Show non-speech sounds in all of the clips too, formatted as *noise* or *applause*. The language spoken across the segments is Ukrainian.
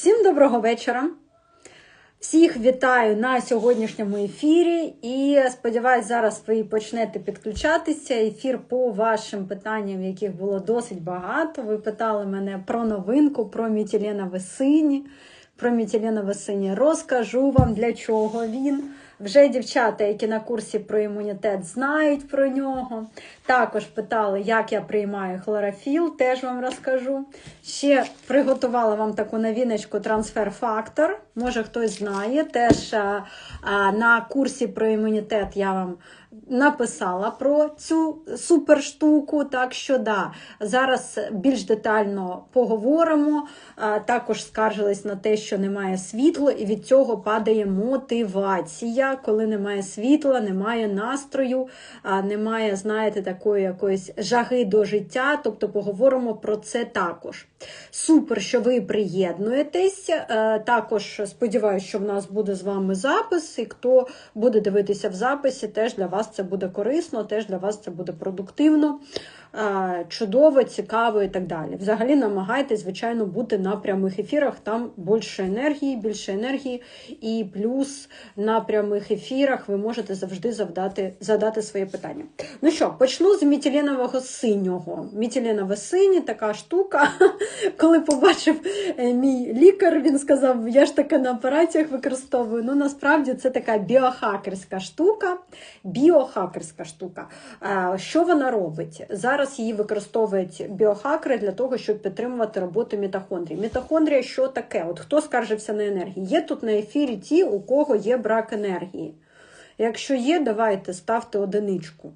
Всім доброго вечора. Всіх вітаю на сьогоднішньому ефірі. І сподіваюсь, зараз ви почнете підключатися. Ефір по вашим питанням, яких було досить багато. Ви питали мене про новинку, про Мітілена сині, Про Мітілена сині. розкажу вам, для чого він. Вже дівчата, які на курсі про імунітет, знають про нього. Також питали, як я приймаю хлорофіл, теж вам розкажу. Ще приготувала вам таку новіночку трансфер-фактор. Може хтось знає. Теж а, а, на курсі про імунітет я вам написала про цю супер штуку. Так що да, зараз більш детально поговоримо. Також скаржились на те, що немає світла, і від цього падає мотивація. Коли немає світла, немає настрою, немає, знаєте, такої якоїсь жаги до життя. Тобто поговоримо про це також. Супер, що ви приєднуєтесь. Е, Також сподіваюся, що в нас буде з вами запис, і хто буде дивитися в записі, теж для вас це буде корисно, теж для вас це буде продуктивно, чудово, цікаво і так далі. Взагалі намагайтесь, звичайно, бути на прямих ефірах, там більше енергії, більше енергії, і плюс на прямих ефірах ви можете завжди завдати, задати своє питання. Ну що, почну з мітіленового синього. Мітіленове синє така штука. *laughs* Коли побачив е, мій лікар, він сказав, я ж таке на операціях використовую. Ну, насправді це така біохакерська штука. Біохакерська штука. Е, Що вона робить? Зараз її використовують біохакери для того, щоб підтримувати роботу мітохондрії. Мітохондрія що таке? От хто скаржився на енергію? Є тут на ефірі ті, у кого є брак енергії. Якщо є, давайте ставте одиничку.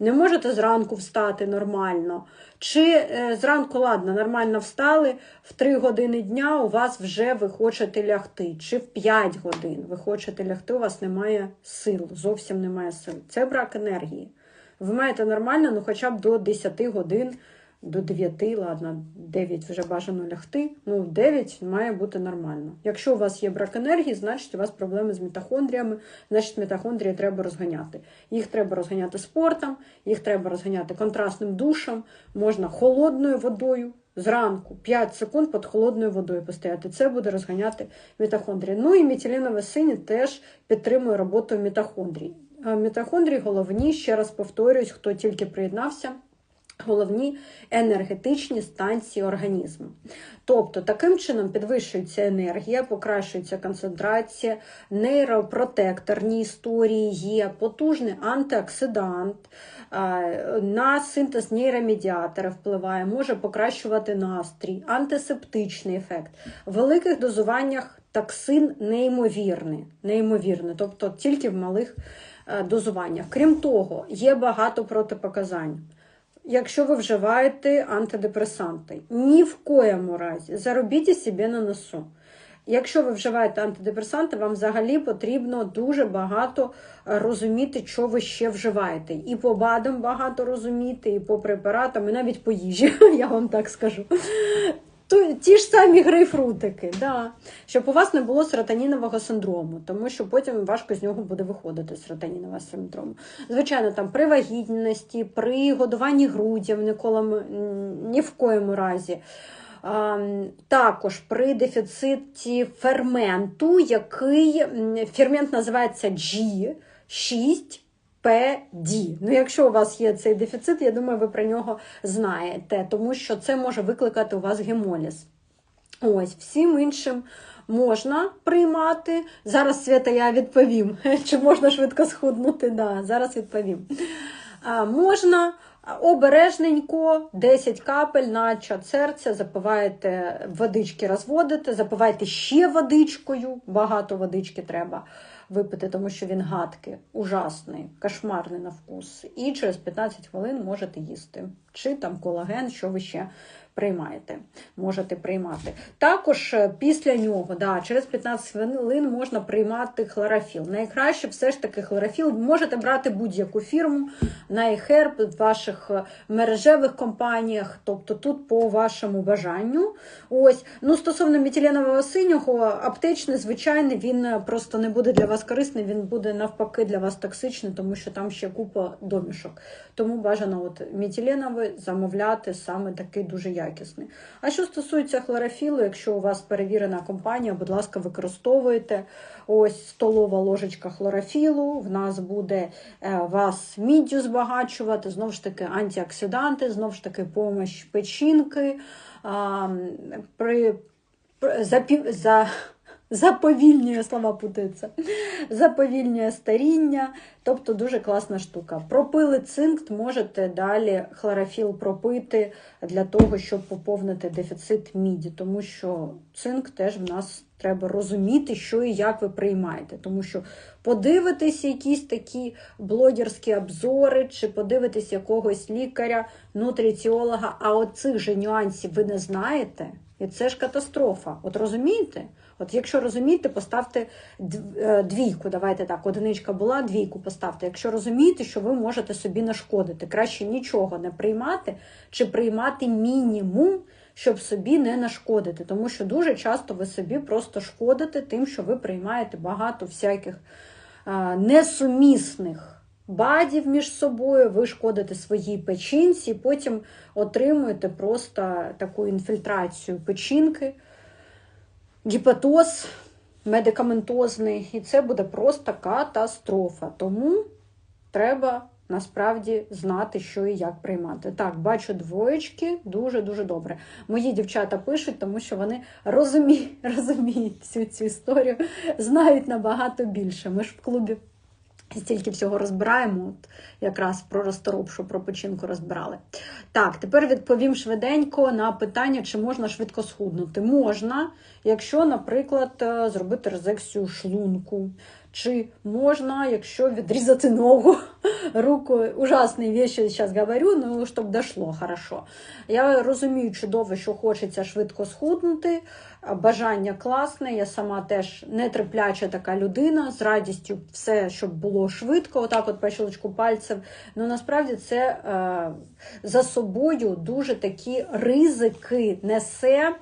Не можете зранку встати нормально. Чи е, зранку, ладно, нормально встали, в 3 години дня у вас вже ви хочете лягти, чи в 5 годин ви хочете лягти, у вас немає сил, зовсім немає сил. Це брак енергії. Ви маєте нормально, ну хоча б до 10 годин, до 9, ладно, 9 вже бажано лягти. Ну, 9 має бути нормально. Якщо у вас є брак енергії, значить у вас проблеми з мітохондріями, значить мітохондрії треба розганяти. Їх треба розганяти спортом, їх треба розганяти контрастним душем, можна холодною водою. Зранку 5 секунд під холодною водою постояти. Це буде розганяти мітохондрії. Ну і метиленове синє теж підтримує роботу мітохондрій. А Мітохондрії головні, ще раз повторюсь, хто тільки приєднався. Головні енергетичні станції організму. Тобто, таким чином підвищується енергія, покращується концентрація, нейропротекторні історії є, потужний антиоксидант, на синтез нейромедіатора впливає, може покращувати настрій, антисептичний ефект. В великих дозуваннях токсин неймовірний, неймовірний, тобто тільки в малих дозуваннях. Крім того, є багато протипоказань. Якщо ви вживаєте антидепресанти, ні в коєму разі заробіть собі на носу. Якщо ви вживаєте антидепресанти, вам взагалі потрібно дуже багато розуміти, що ви ще вживаєте. І по БАДам багато розуміти, і по препаратам, і навіть по їжі, *laughs* я вам так скажу. Ті ж самі грейпфрутики, да. щоб у вас не було серотонінового синдрому, тому що потім важко з нього буде виходити серотонінового синдрому. Звичайно, там при вагітності, при годуванні грудям ніколи ні в коєму разі. Також при дефіциті ферменту, який фермент називається G6. PD. Ну, якщо у вас є цей дефіцит, я думаю, ви про нього знаєте, тому що це може викликати у вас гемоліз. Ось, всім іншим можна приймати. Зараз Свята, я відповім, *laughs* чи можна швидко схуднути? Да, Зараз відповім. А, Можна. Обережненько 10 капель на чат серця, запиваєте водички, розводите, запивайте ще водичкою, багато водички треба випити, тому що він гадкий, ужасний, кошмарний на вкус. І через 15 хвилин можете їсти. Чи там колаген, що ви ще приймаєте, можете приймати. Також е, після нього, да, через 15 хвилин можна приймати хлорофіл. Найкраще все ж таки хлорофіл. Можете брати будь-яку фірму на iHerb, в ваших е, мережевих компаніях, тобто тут по вашому бажанню. Ось, ну Стосовно метиленового синього, аптечний, звичайний, він е, просто не буде для вас корисний, він буде навпаки для вас токсичний, тому що там ще купа домішок. Тому бажано от метиленовий замовляти саме такий дуже якісний якісний. А що стосується хлорофілу, якщо у вас перевірена компанія, будь ласка, використовуйте ось столова ложечка хлорофілу. В нас буде е, вас міддю збагачувати, знову ж таки, антиоксиданти, знову ж таки, помощь печінки. а, При, при за, за заповільнює слова путаються, заповільнює старіння, тобто дуже класна штука. Пропили цинк, можете далі хлорофіл пропити для того, щоб поповнити дефіцит міді, тому що цинк теж в нас треба розуміти, що і як ви приймаєте. Тому що подивитись якісь такі блогерські обзори, чи подивитись якогось лікаря, нутриціолога, а оцих же нюансів ви не знаєте. І це ж катастрофа. От розумієте? От якщо розумієте, поставте е, двійку. Давайте так, одиничка була, двійку поставте. Якщо розумієте, що ви можете собі нашкодити, краще нічого не приймати чи приймати мінімум, щоб собі не нашкодити. Тому що дуже часто ви собі просто шкодите тим, що ви приймаєте багато всяких е, несумісних бадів між собою, ви шкодите своїй печінці, і потім отримуєте просто таку інфільтрацію печінки, гіпатоз медикаментозний, і це буде просто катастрофа. Тому треба насправді знати, що і як приймати. Так, бачу двоєчки, дуже-дуже добре. Мої дівчата пишуть, тому що вони розуміють, *laughs* розуміють всю цю історію, знають набагато більше. Ми ж в клубі стільки всього розбираємо, от якраз про розтороб, що про печінку розбирали. Так, тепер відповім швиденько на питання, чи можна швидко схуднути. Можна, якщо, наприклад, е, зробити резекцію шлунку. Чи можна, якщо відрізати ногу, руку, ужасні вещи зараз говорю, ну, щоб дошло хорошо. Я розумію чудово, що хочеться швидко схуднути, бажання класне, я сама теж нетерпляча така людина, з радістю все, щоб було швидко, отак от по щелчку пальців. Ну насправді це е, за собою дуже такі ризики несе.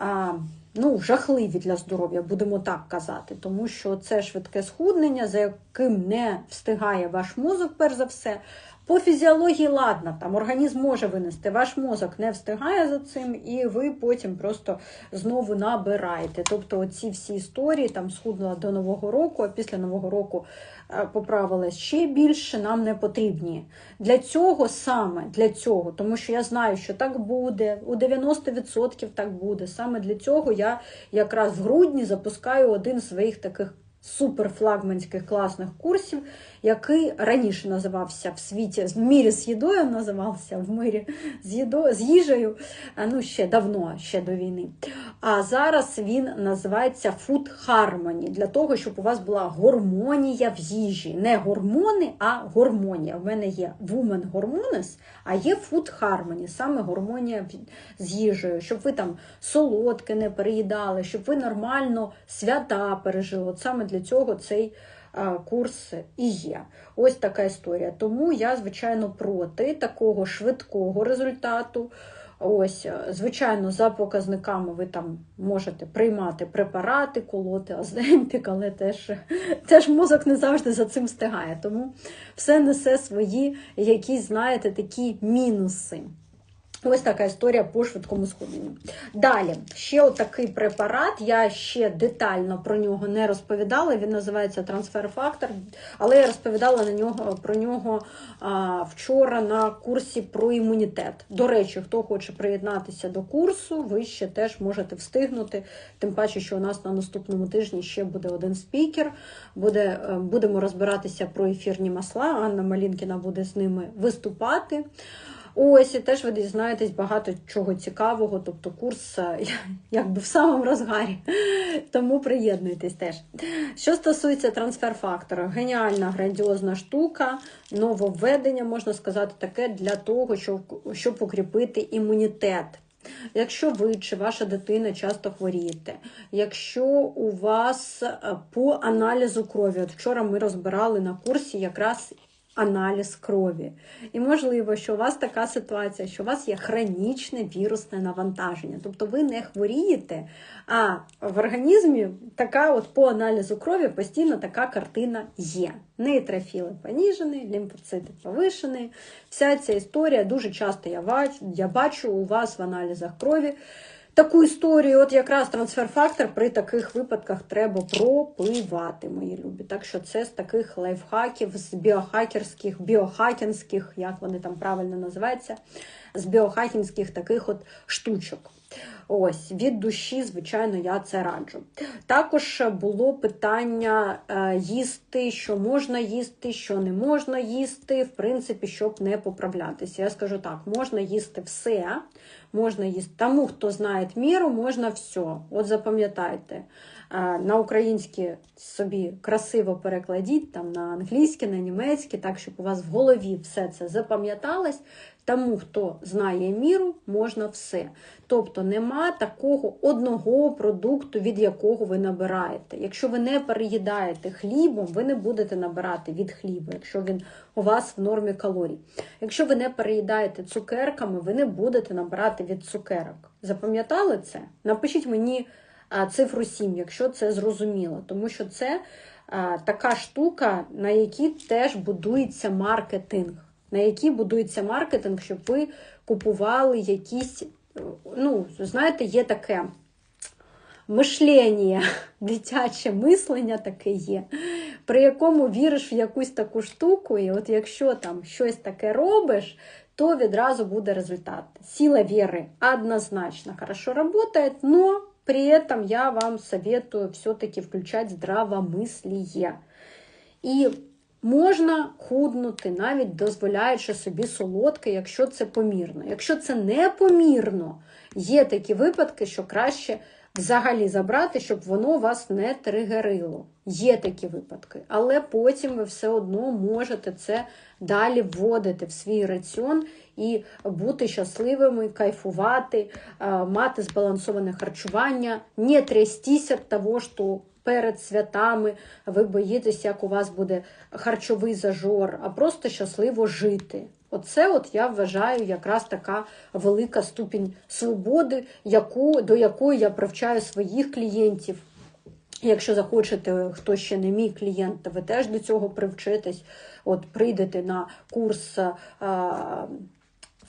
Е, ну, жахливі для здоров'я, будемо так казати, тому що це швидке схуднення, за яким не встигає ваш мозок, перш за все. По фізіології, ладно, там організм може винести, ваш мозок не встигає за цим, і ви потім просто знову набираєте. Тобто, оці всі історії там схуднула до Нового року, а після Нового року е, поправилась ще більше, нам не потрібні. Для цього саме для цього, тому що я знаю, що так буде, у 90% так буде. Саме для цього я якраз в грудні запускаю один з своїх таких суперфлагманських класних курсів, який раніше називався в світі в мірі з їдою, називався в мирі з їдою, з їжею, ну ще давно, ще до війни. А зараз він називається Food Harmony, для того, щоб у вас була гормонія в їжі. Не гормони, а гормонія. У мене є Woman Hormones, а є Food Harmony, саме гормонія з їжею, щоб ви там солодке не переїдали, щоб ви нормально свята пережили. От саме для цього цей курс і є. Ось така історія. Тому я, звичайно, проти такого швидкого результату. Ось, е, звичайно, за показниками ви там можете приймати препарати, колоти, аземпік, але теж, теж мозок не завжди за цим встигає. Тому все несе свої якісь, знаєте, такі мінуси. Ось така історія по швидкому схудненню. Далі, ще отакий препарат. Я ще детально про нього не розповідала. Він називається трансфер-фактор, але я розповідала на нього, про нього а, вчора на курсі про імунітет. До речі, хто хоче приєднатися до курсу, ви ще теж можете встигнути. Тим паче, що у нас на наступному тижні ще буде один спікер. Буде, е, будемо розбиратися про ефірні масла. Анна Малінкіна буде з ними виступати. Ось, і теж ви дізнаєтесь багато чого цікавого, тобто курс е, *laughs* якби в самому розгарі. Тому приєднуйтесь теж. Що стосується трансфер-фактора, геніальна, грандіозна штука, нововведення, можна сказати, таке для того, щоб, щоб укріпити імунітет. Якщо ви чи ваша дитина часто хворієте, якщо у вас е, по аналізу крові, от вчора ми розбирали на курсі якраз аналіз крові. І можливо, що у вас така ситуація, що у вас є хронічне вірусне навантаження. Тобто ви не хворієте, а в організмі така от по аналізу крові постійно така картина є. Нейтрофіли поніжені, лімфоцити повишені. Вся ця історія дуже часто я бачу, у вас в аналізах крові. Таку історію, от якраз трансфер-фактор при таких випадках треба пропливати, мої любі. Так що це з таких лайфхаків, з біохакерських, біохакінських, як вони там правильно називаються, з біохакінських таких от штучок. Ось, від душі, звичайно, я це раджу. Також було питання е, їсти, що можна їсти, що не можна їсти, в принципі, щоб не поправлятися. Я скажу так: можна їсти все, можна їсти. Тому, хто знає міру, можна все. От запам'ятайте, е, на українське собі красиво перекладіть, там на англійське, на німецьке, так, щоб у вас в голові все це запам'яталось. Тому, хто знає міру, можна все. Тобто нема такого одного продукту, від якого ви набираєте. Якщо ви не переїдаєте хлібом, ви не будете набирати від хліба, якщо він у вас в нормі калорій. Якщо ви не переїдаєте цукерками, ви не будете набирати від цукерок. Запам'ятали це? Напишіть мені цифру 7, якщо це зрозуміло, тому що це така штука, на якій теж будується маркетинг на якій будується маркетинг, щоб ви купували якісь, ну, знаєте, є таке мишлення, *laughs* дитяче мислення таке є, при якому віриш в якусь таку штуку, і от якщо там щось таке робиш, то відразу буде результат. Сила віри однозначно хорошо работает, но при этом я вам советую все-таки включать здравомыслие. І Можна худнути, навіть дозволяючи собі солодке, якщо це помірно. Якщо це непомірно, є такі випадки, що краще взагалі забрати, щоб воно вас не тригерило. Є такі випадки, але потім ви все одно можете це далі вводити в свій раціон і бути щасливими, кайфувати, мати збалансоване харчування, не трястися від того, що перед святами ви боїтесь, як у вас буде харчовий зажор, а просто щасливо жити. Оце от я вважаю якраз така велика ступінь свободи, яку, до якої я привчаю своїх клієнтів. Якщо захочете, хто ще не мій клієнт, то ви теж до цього привчитесь. От прийдете на курс а,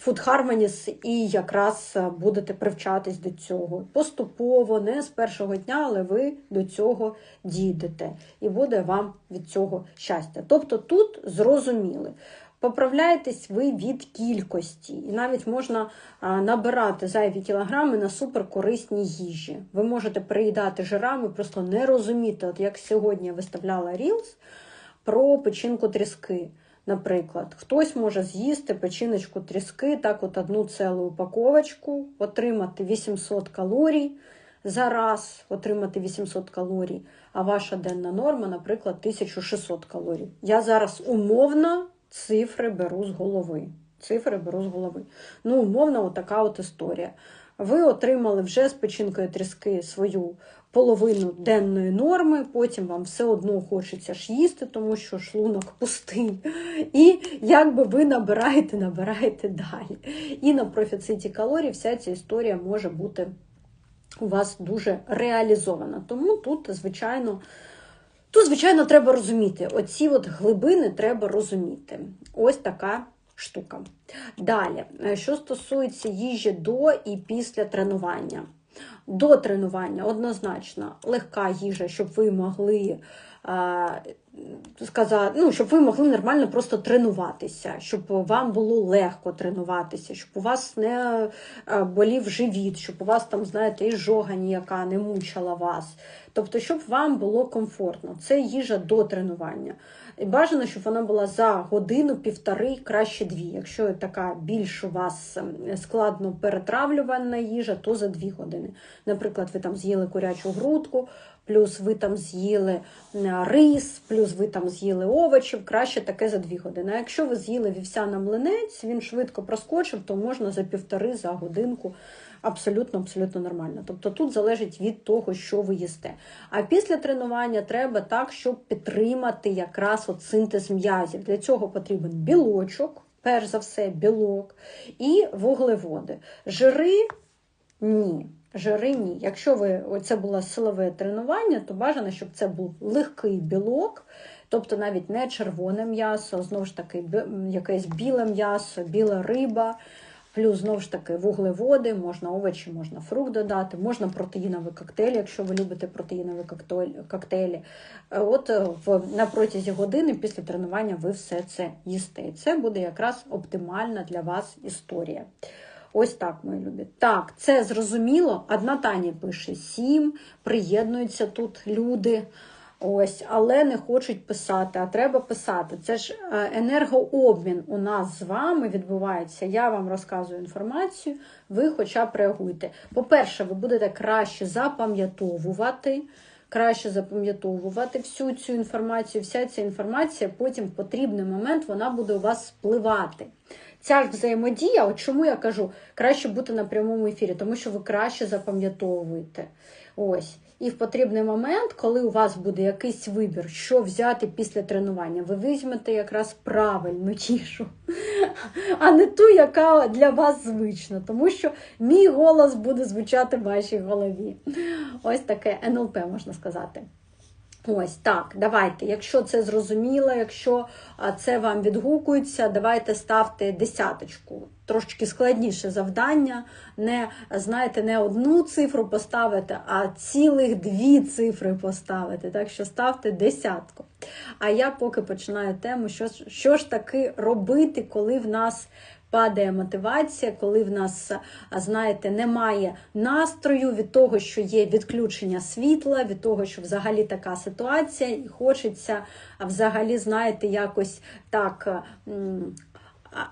Food Harmonies і якраз е, будете привчатись до цього. Поступово, не з першого дня, але ви до цього дійдете. І буде вам від цього щастя. Тобто тут зрозуміли. Поправляєтесь ви від кількості, і навіть можна набирати зайві кілограми на суперкорисні їжі. Ви можете приїдати жирами, просто не розуміти, от як сьогодні я виставляла Reels про печінку тріски. Наприклад, хтось може з'їсти печіночку тріски, так от одну цілу упаковочку, отримати 800 калорій за раз, отримати 800 калорій, а ваша денна норма, наприклад, 1600 калорій. Я зараз умовно цифри беру з голови. Цифри беру з голови. Ну, умовно, отака от історія. Ви отримали вже з печінкою тріски свою половину денної норми, потім вам все одно хочеться ж їсти, тому що шлунок пустий. І якби ви набираєте, набираєте далі. І на профіциті калорій вся ця історія може бути у вас дуже реалізована. Тому тут, звичайно, тут, звичайно, треба розуміти. Оці от глибини треба розуміти. Ось така. Штука. Далі, що стосується їжі до і після тренування. До тренування однозначно легка їжа, щоб ви могли сказати, ну, щоб ви могли нормально просто тренуватися, щоб вам було легко тренуватися, щоб у вас не болів живіт, щоб у вас там, знаєте, і жога ніяка не мучила вас. Тобто, щоб вам було комфортно. Це їжа до тренування. І бажано, щоб вона була за годину-півтори, краще дві. Якщо така більш у вас ем, складно перетравлювана їжа, то за дві години. Наприклад, ви там з'їли курячу грудку, плюс ви там з'їли рис, плюс ви там з'їли овочів, краще таке за дві години. А якщо ви з'їли вівсяна млинець, він швидко проскочив, то можна за півтори за годинку абсолютно абсолютно нормально. Тобто тут залежить від того, що ви їсте. А після тренування треба так, щоб підтримати якраз от синтез м'язів. Для цього потрібен білочок, перш за все, білок і вуглеводи. Жири ні. Жири ні. Якщо ви це було силове тренування, то бажано, щоб це був легкий білок, тобто навіть не червоне м'ясо, знову ж таки, якесь біле м'ясо, біла риба. Плюс, знову ж таки, вуглеводи, можна овочі, можна фрукт додати, можна протеїнові коктейлі, якщо ви любите протеїнові коктейлі. Е, от е, в, на протязі години після тренування ви все це їсте. І це буде якраз оптимальна для вас історія. Ось так, мої любі. Так, це зрозуміло. Одна Таня пише: сім, приєднуються тут люди. Ось, але не хочуть писати, а треба писати. Це ж е, енергообмін у нас з вами відбувається. Я вам розказую інформацію, ви хоча б реагуйте. По-перше, ви будете краще запам'ятовувати, краще запам'ятовувати всю цю інформацію. Вся ця інформація потім в потрібний момент вона буде у вас спливати. Ця ж взаємодія, от чому я кажу, краще бути на прямому ефірі, тому що ви краще запам'ятовуєте. Ось. І в потрібний момент, коли у вас буде якийсь вибір, що взяти після тренування, ви візьмете якраз правильну тішу, *laughs* а не ту, яка для вас звична. Тому що мій голос буде звучати в вашій голові. Ось таке НЛП можна сказати. Ось так, давайте. Якщо це зрозуміло, якщо це вам відгукується, давайте ставте десяточку. Трошки складніше завдання. Не знаєте, не одну цифру поставити, а цілих дві цифри поставити. Так що ставте десятку. А я поки починаю тему, що, що ж таки робити, коли в нас падає мотивація, коли в нас, знаєте, немає настрою від того, що є відключення світла, від того, що взагалі така ситуація, і хочеться взагалі, знаєте, якось так.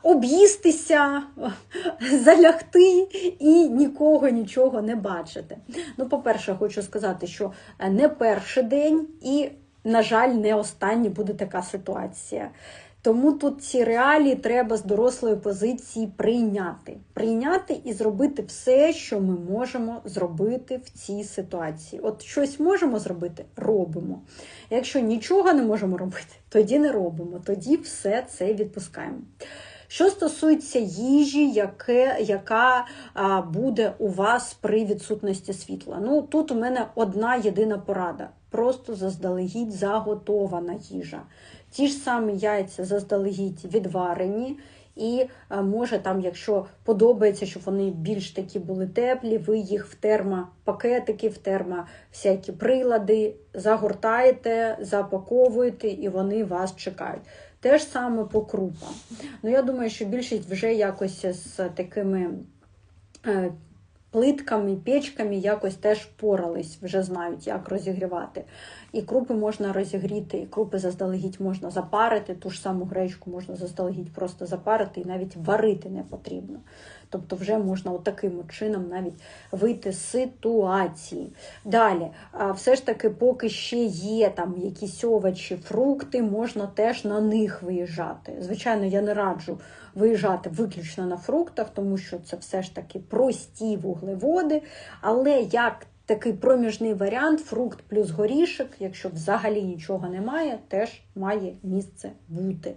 Об'їстися, *laughs* залягти і нікого нічого не бачити. Ну, по-перше, хочу сказати, що не перший день, і, на жаль, не останній буде така ситуація. Тому тут ці реалії треба з дорослої позиції прийняти. Прийняти і зробити все, що ми можемо зробити в цій ситуації. От щось можемо зробити робимо. Якщо нічого не можемо робити, *laughs* тоді не робимо, тоді все це відпускаємо. Що стосується їжі, яке, яка а, буде у вас при відсутності світла. Ну, Тут у мене одна єдина порада. Просто заздалегідь заготована їжа. Ті ж самі яйця заздалегідь відварені. І е, може, там, якщо подобається, щоб вони більш такі були теплі, ви їх в термопакетики, в термо всякі прилади загортаєте, запаковуєте, і вони вас чекають. Те ж саме по крупам. Ну, я думаю, що більшість вже якось з такими е, плитками, печками якось теж порались, вже знають, як розігрівати. І крупи можна розігріти, і крупи заздалегідь можна запарити, ту ж саму гречку можна заздалегідь просто запарити, і навіть варити не потрібно. Тобто вже можна таким чином навіть вийти з ситуації. Далі, все ж таки, поки ще є там якісь овочі, фрукти, можна теж на них виїжджати. Звичайно, я не раджу виїжджати виключно на фруктах, тому що це все ж таки прості вуглеводи, але як Такий проміжний варіант, фрукт плюс горішок, якщо взагалі нічого немає, теж має місце бути.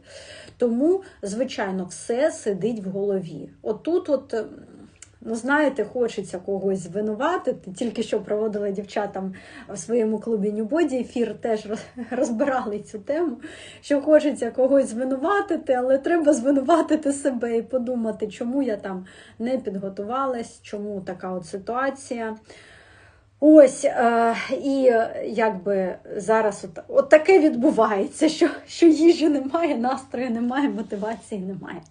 Тому, звичайно, все сидить в голові. Отут, от, ну, знаєте, хочеться когось звинуватити. Тільки що проводила дівчатам в своєму клубі Нюбоді ефір, теж розбирали цю тему, що хочеться когось звинуватити, але треба звинуватити себе і подумати, чому я там не підготувалась, чому така от ситуація. Ось е, і якби зараз от, от таке відбувається, що що їжі немає, настрою немає, мотивації немає.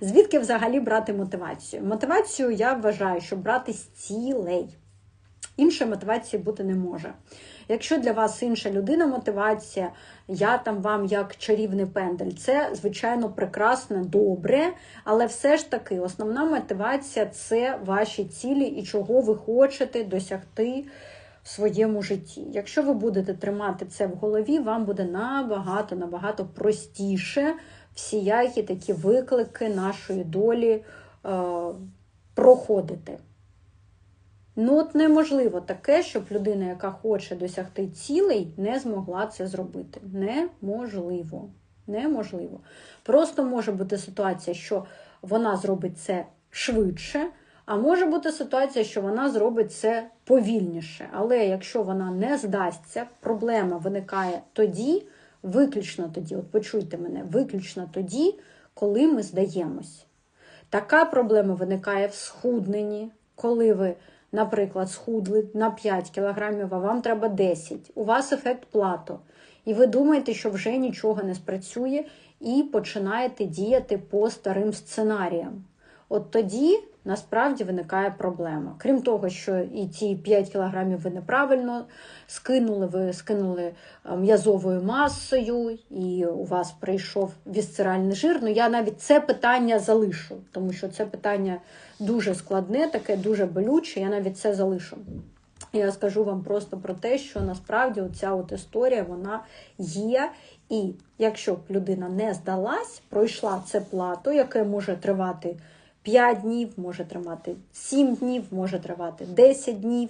Звідки взагалі брати мотивацію? Мотивацію я вважаю, що брати з цілей. Іншої мотивації бути не може. Якщо для вас інша людина мотивація, я там вам як чарівний пендель, це, звичайно, прекрасно, добре, але все ж таки основна мотивація це ваші цілі і чого ви хочете досягти в своєму житті. Якщо ви будете тримати це в голові, вам буде набагато-набагато простіше всіякі такі виклики нашої долі е, проходити. Ну, от неможливо таке, щоб людина, яка хоче досягти цілей, не змогла це зробити. Неможливо. Неможливо. Просто може бути ситуація, що вона зробить це швидше, а може бути ситуація, що вона зробить це повільніше. Але якщо вона не здасться, проблема виникає тоді, виключно тоді, от почуйте мене, виключно тоді, коли ми здаємось. Така проблема виникає в схудненні, коли ви, наприклад, схудли на 5 кілограмів, а вам треба 10. У вас ефект плато. І ви думаєте, що вже нічого не спрацює, і починаєте діяти по старим сценаріям. От тоді насправді виникає проблема. Крім того, що і ці 5 кілограмів ви неправильно скинули, ви скинули е, м'язовою масою, і у вас прийшов вісцеральний жир. Ну я навіть це питання залишу, тому що це питання дуже складне, таке дуже болюче. Я навіть це залишу. Я скажу вам просто про те, що насправді ця от історія вона є. І якщо б людина не здалась, пройшла це плато, яке може тривати 5 днів, може тривати 7 днів, може тривати 10 днів.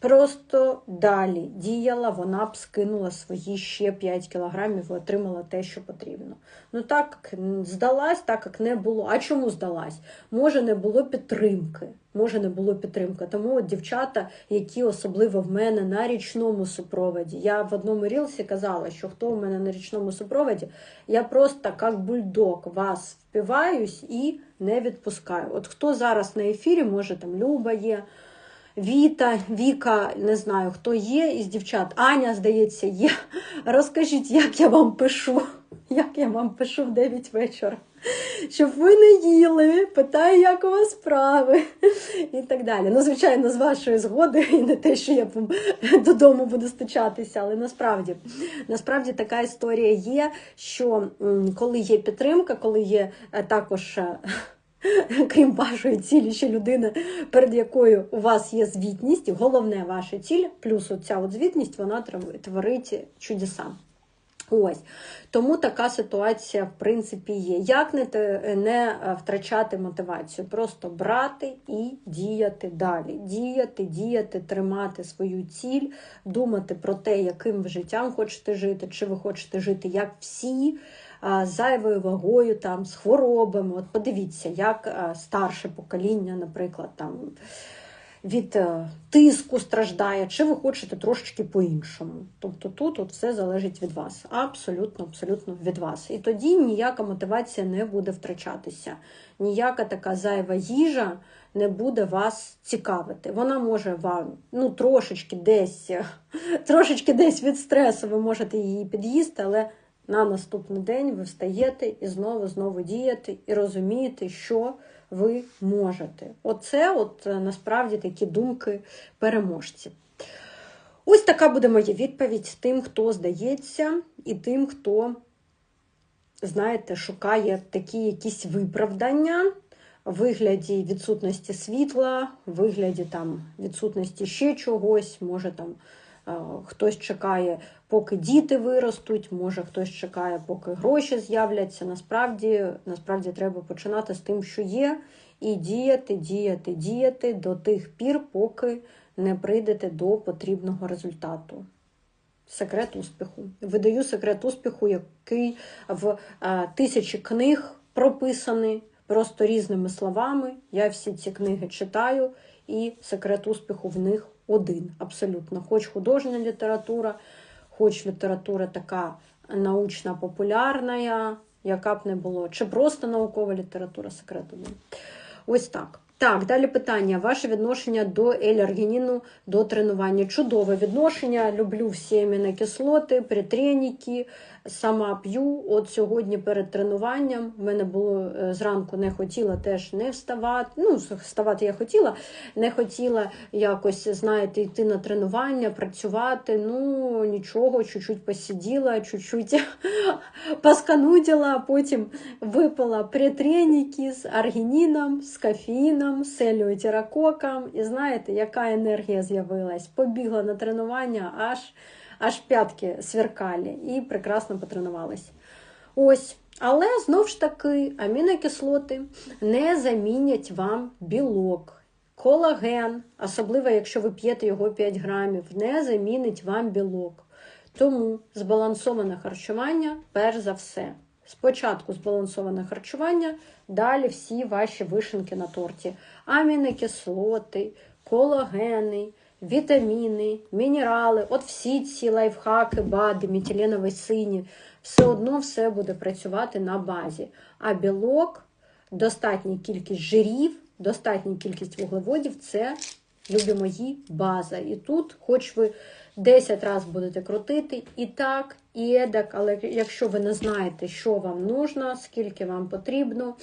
Просто далі діяла, вона б скинула свої ще 5 кілограмів і отримала те, що потрібно. Ну так здалась, так як не було. А чому здалась? Може, не було підтримки. Може, не було підтримки. Тому от дівчата, які особливо в мене на річному супроводі. Я в одному рілсі казала, що хто в мене на річному супроводі, я просто як бульдог вас впиваюсь і не відпускаю. От хто зараз на ефірі, може там Люба є. Віта, Віка, не знаю, хто є із дівчат. Аня, здається, є. Розкажіть, як я вам пишу, як я вам пишу в 9 вечора. Щоб ви не їли, питаю, як у вас справи і так далі. Ну, звичайно, з вашої згоди, і не те, що я вам додому буду стичатися, але насправді насправді така історія є, що коли є підтримка, коли є е, також. Е, *laughs* крім вашої цілі, ще людина, перед якою у вас є звітність, головне ваша ціль, плюс оця от звітність, вона творить чудеса. Ось. Тому така ситуація, в принципі, є. Як не не втрачати мотивацію? Просто брати і діяти далі. Діяти, діяти, тримати свою ціль, думати про те, яким ви життям хочете жити, чи ви хочете жити як всі з зайвою вагою, там, з хворобами. От подивіться, як старше покоління, наприклад, там. Від е, тиску страждає, чи ви хочете трошечки по-іншому. Тобто тут от все залежить від вас. Абсолютно, абсолютно від вас. І тоді ніяка мотивація не буде втрачатися. Ніяка така зайва їжа не буде вас цікавити. Вона може вам ну, трошечки десь *laughs* трошечки десь від стресу ви можете її під'їсти, але на наступний день ви встаєте і знову знову дієте, і розумієте, що ви можете. Оце от е, насправді такі думки переможців. Ось така буде моя відповідь тим, хто здається, і тим, хто, знаєте, шукає такі якісь виправдання. В вигляді відсутності світла, вигляді там відсутності ще чогось, може там Хтось чекає, поки діти виростуть, може хтось чекає, поки гроші з'являться. Насправді, насправді треба починати з тим, що є, і діяти, діяти, діяти до тих пір, поки не прийдете до потрібного результату. Секрет успіху. Видаю секрет успіху, який в тисячі книг прописаний просто різними словами. Я всі ці книги читаю, і секрет успіху в них один. Абсолютно. Хоч художня література, хоч література така научна, популярна, яка б не було, чи просто наукова література секрет один. Ось так. Так, далі питання. Ваше відношення до ель до тренування. Чудове відношення. Люблю всі амінокислоти, притреніки, сама п'ю. От сьогодні перед тренуванням в мене було е, зранку не хотіла теж не вставати. Ну, вставати я хотіла, не хотіла якось, знаєте, йти на тренування, працювати. Ну, нічого, чуть-чуть посиділа, чуть-чуть *laughs* поскануділа, потім випила притреніки з аргініном, з кофеїном, з еліотерококом. І знаєте, яка енергія з'явилась? Побігла на тренування аж аж п'ятки сверкалі і прекрасно потренувалися. Ось. Але знову ж таки амінокислоти не замінять вам білок. Колаген, особливо якщо ви п'єте його 5 грамів, не замінить вам білок. Тому збалансоване харчування перш за все. Спочатку збалансоване харчування, далі всі ваші вишенки на торті. Амінокислоти, колагени, вітаміни, мінерали, от всі ці лайфхаки, бади, метиленові сині, все одно все буде працювати на базі. А білок, достатня кількість жирів, достатня кількість вуглеводів це, любі мої, база. І тут, хоч ви 10 разів будете крутити, і так, і едак, але якщо ви не знаєте, що вам нужно, скільки вам потрібно,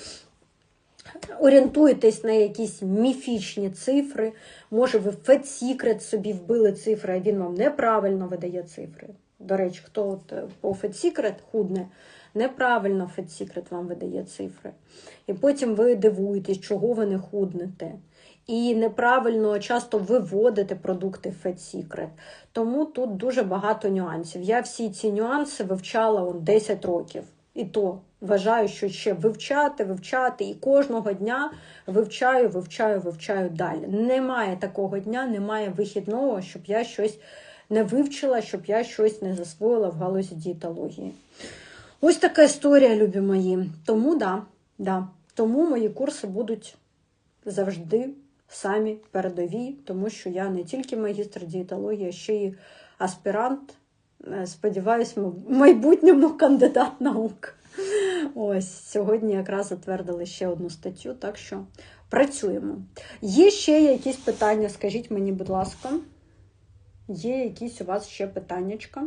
орієнтуєтесь на якісь міфічні цифри. Може, ви Secret собі вбили цифри, а він вам неправильно видає цифри. До речі, хто от е, по Secret худне, неправильно Secret вам видає цифри. І потім ви дивуєтесь, чого ви не худнете. І неправильно часто виводите продукти Secret. Тому тут дуже багато нюансів. Я всі ці нюанси вивчала он 10 років. І то вважаю, що ще вивчати, вивчати, і кожного дня вивчаю, вивчаю, вивчаю далі. Немає такого дня, немає вихідного, щоб я щось не вивчила, щоб я щось не засвоїла в галузі дієтології. Ось така історія, любі мої. Тому да, да. Тому мої курси будуть завжди самі передові, тому що я не тільки магістр дієтології, а ще й аспірант. Е, Сподіваюсь, в майбутньому кандидат наук. Ось сьогодні якраз затвердили ще одну статтю, так що працюємо. Є ще якісь питання? Скажіть мені, будь ласка, є якісь у вас ще питаннячка?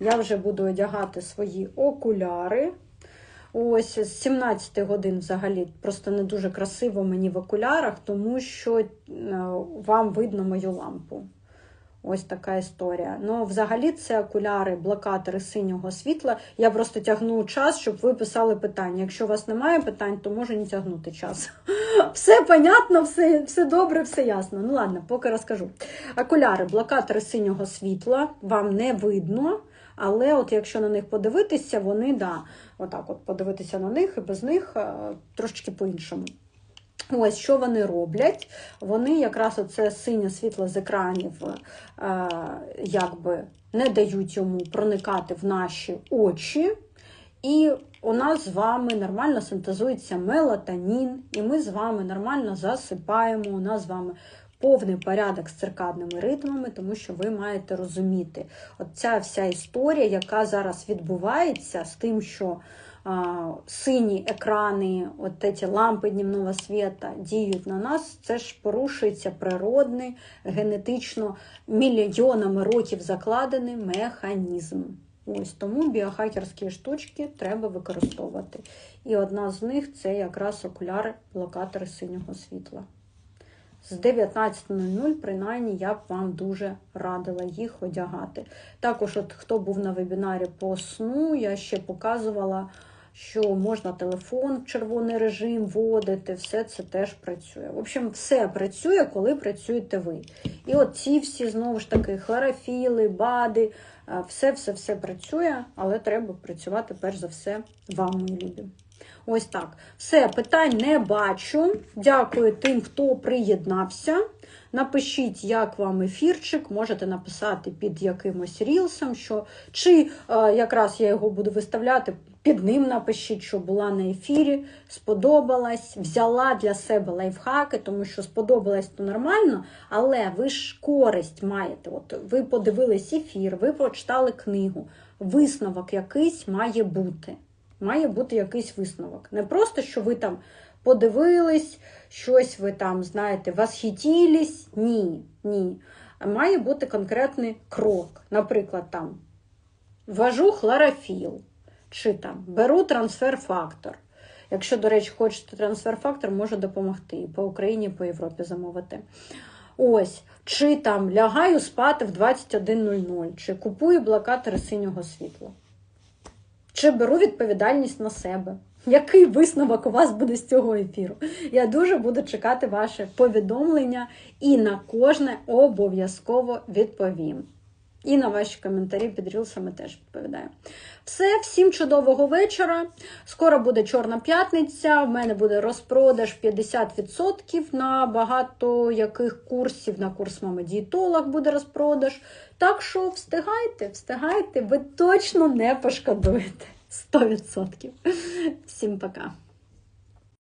Я вже буду одягати свої окуляри. Ось з 17 годин взагалі просто не дуже красиво мені в окулярах, тому що е, вам видно мою лампу. Ось така історія. Ну, взагалі, це окуляри, блокатори синього світла. Я просто тягну час, щоб ви писали питання. Якщо у вас немає питань, то можу не тягнути час. *laughs* Все понятно, все все добре, все ясно. Ну ладно, поки розкажу. Окуляри, блокатори синього світла, вам не видно. Але от якщо на них подивитися, вони, да, отак от подивитися на них і без них трошечки по-іншому. Ось що вони роблять. Вони якраз оце синє світло з екранів е, якби не дають йому проникати в наші очі. І у нас з вами нормально синтезується мелатонін, і ми з вами нормально засипаємо. У нас з вами повний порядок з циркадними ритмами, тому що ви маєте розуміти, от ця вся історія, яка зараз відбувається з тим, що сині екрани, от ці лампи днівного світа діють на нас, це ж порушується природний, генетично мільйонами років закладений механізм. Ось тому біохакерські штучки треба використовувати. І одна з них це якраз окуляри-блокатори синього світла. З 19.00, принаймні, я б вам дуже радила їх одягати. Також, от хто був на вебінарі по сну, я ще показувала що можна телефон в червоний режим вводити, все це теж працює. В общем, все працює, коли працюєте ви. І от ці всі, знову ж таки, хлорофіли, бади, все-все-все працює, але треба працювати, перш за все, вам, мої любі. Ось так. Все, питань не бачу. Дякую тим, хто приєднався. Напишіть, як вам ефірчик, можете написати під якимось рілсом, що чи е, якраз я його буду виставляти під ним напишіть, що була на ефірі, сподобалась, взяла для себе лайфхаки, тому що сподобалась то нормально, але ви ж користь маєте. От Ви подивились ефір, ви прочитали книгу. Висновок якийсь має бути. Має бути якийсь висновок. Не просто, що ви там подивились, щось ви там, знаєте, восхитілись. Ні, ні. Має бути конкретний крок. Наприклад, там ввожу хлорофіл чи там беру трансфер-фактор. Якщо, до речі, хочете трансфер-фактор, може допомогти і по Україні, і по Європі замовити. Ось, чи там лягаю спати в 21.00, чи купую блокатори синього світла, чи беру відповідальність на себе. Який висновок у вас буде з цього ефіру? Я дуже буду чекати ваше повідомлення і на кожне обов'язково відповім. І на ваші коментарі під рілсами теж відповідаю. Все, всім чудового вечора. Скоро буде Чорна п'ятниця. В мене буде розпродаж 50% на багато яких курсів. На курс мами дієтолог буде розпродаж. Так що встигайте, встигайте, ви точно не пошкодуєте. 100%. Всім пока.